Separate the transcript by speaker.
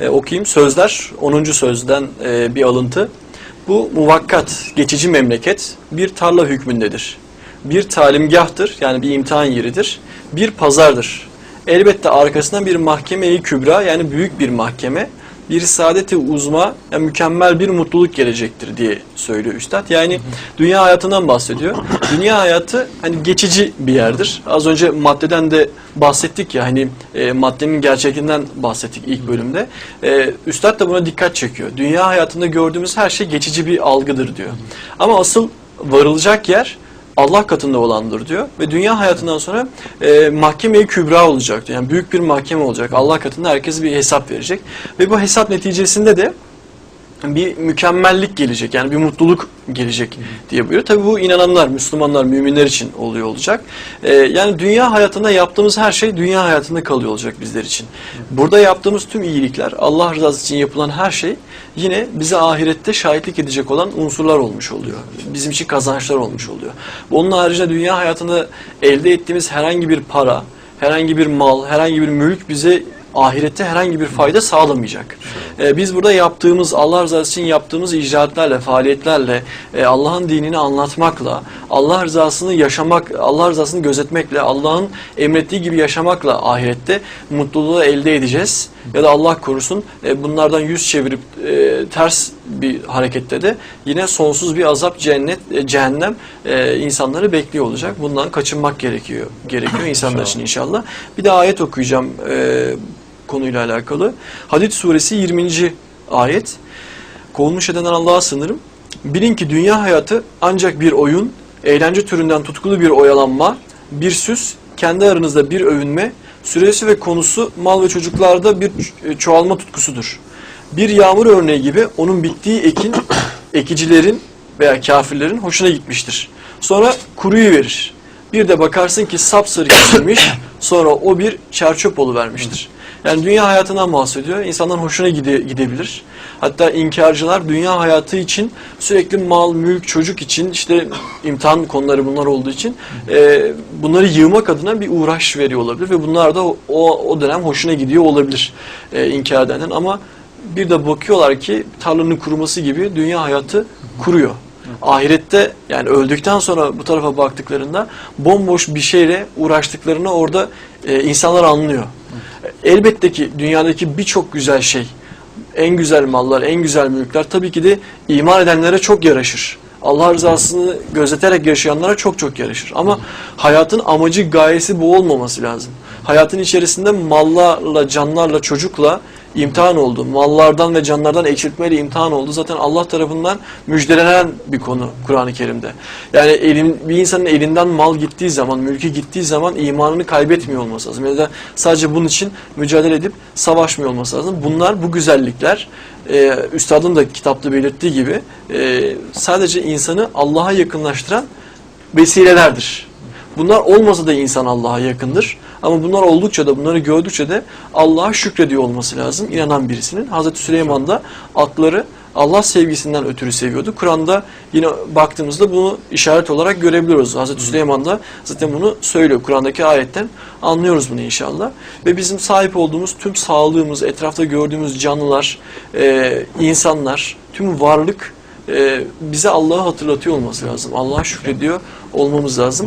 Speaker 1: E, okuyayım. Sözler 10. sözden e, bir alıntı. Bu muvakkat, geçici memleket bir tarla hükmündedir. Bir talimgahtır yani bir imtihan yeridir. Bir pazardır. Elbette arkasından bir mahkeme-i kübra yani büyük bir mahkeme, bir saadeti uzma, yani mükemmel bir mutluluk gelecektir diye söylüyor üstad. Yani dünya hayatından bahsediyor. Dünya hayatı hani geçici bir yerdir. Az önce maddeden de bahsettik ya hani e, maddenin gerçekliğinden bahsettik ilk bölümde. E, üstad da buna dikkat çekiyor. Dünya hayatında gördüğümüz her şey geçici bir algıdır diyor. Ama asıl varılacak yer Allah katında olandır diyor ve dünya hayatından sonra e, mahkeme-i kübra olacak diyor. Yani büyük bir mahkeme olacak. Allah katında herkes bir hesap verecek ve bu hesap neticesinde de bir mükemmellik gelecek yani bir mutluluk gelecek diye buyuruyor. Tabi bu inananlar, Müslümanlar, müminler için oluyor olacak. Ee, yani dünya hayatında yaptığımız her şey dünya hayatında kalıyor olacak bizler için. Burada yaptığımız tüm iyilikler, Allah rızası için yapılan her şey yine bize ahirette şahitlik edecek olan unsurlar olmuş oluyor. Bizim için kazançlar olmuş oluyor. Onun haricinde dünya hayatında elde ettiğimiz herhangi bir para, herhangi bir mal, herhangi bir mülk bize ahirette herhangi bir fayda sağlamayacak. Ee, biz burada yaptığımız, Allah rızası için yaptığımız icraatlerle, faaliyetlerle, e, Allah'ın dinini anlatmakla, Allah rızasını yaşamak, Allah rızasını gözetmekle, Allah'ın emrettiği gibi yaşamakla ahirette mutluluğu elde edeceğiz. Ya da Allah korusun e, bunlardan yüz çevirip e, ters bir harekette de yine sonsuz bir azap, cennet, e, cehennem e, insanları bekliyor olacak. Bundan kaçınmak gerekiyor gerekiyor insanlar için inşallah. Bir de ayet okuyacağım e, konuyla alakalı. Hadid suresi 20. ayet. Kovulmuş edenden Allah'a sınırım. Bilin ki dünya hayatı ancak bir oyun, eğlence türünden tutkulu bir oyalanma, bir süs, kendi aranızda bir övünme, süresi ve konusu mal ve çocuklarda bir ç- çoğalma tutkusudur. Bir yağmur örneği gibi onun bittiği ekin ekicilerin veya kafirlerin hoşuna gitmiştir. Sonra kuruyu verir. Bir de bakarsın ki sapsarı kesilmiş, sonra o bir çerçöp vermiştir. Yani dünya hayatından bahsediyor. İnsanların hoşuna gide, gidebilir. Hatta inkarcılar dünya hayatı için sürekli mal, mülk, çocuk için işte imtihan konuları bunlar olduğu için e, bunları yığmak adına bir uğraş veriyor olabilir ve bunlar da o, o dönem hoşuna gidiyor olabilir e, inkar edenlerin ama bir de bakıyorlar ki tarlanın kuruması gibi dünya hayatı kuruyor. Ahirette yani öldükten sonra bu tarafa baktıklarında bomboş bir şeyle uğraştıklarını orada e, insanlar anlıyor. Elbette ki dünyadaki birçok güzel şey, en güzel mallar, en güzel mülkler tabii ki de iman edenlere çok yaraşır. Allah rızasını gözeterek yaşayanlara çok çok yaraşır. Ama hayatın amacı, gayesi bu olmaması lazım. Hayatın içerisinde mallarla, canlarla, çocukla imtihan oldu. Mallardan ve canlardan eksiltmeyle imtihan oldu. Zaten Allah tarafından müjdelenen bir konu Kur'an-ı Kerim'de. Yani elin, bir insanın elinden mal gittiği zaman, mülkü gittiği zaman imanını kaybetmiyor olması lazım. Ya da sadece bunun için mücadele edip savaşmıyor olması lazım. Bunlar, bu güzellikler, e, Üstadın da kitapta belirttiği gibi e, sadece insanı Allah'a yakınlaştıran vesilelerdir. Bunlar olmasa da insan Allah'a yakındır. Ama bunlar oldukça da bunları gördükçe de Allah'a şükrediyor olması lazım inanan birisinin. Hazreti Süleyman da atları Allah sevgisinden ötürü seviyordu. Kur'an'da yine baktığımızda bunu işaret olarak görebiliyoruz. Hazreti Süleyman da zaten bunu söylüyor. Kur'an'daki ayetten anlıyoruz bunu inşallah. Ve bizim sahip olduğumuz tüm sağlığımız, etrafta gördüğümüz canlılar, e, insanlar, tüm varlık e, bize Allah'ı hatırlatıyor olması lazım. Allah'a şükrediyor olmamız lazım.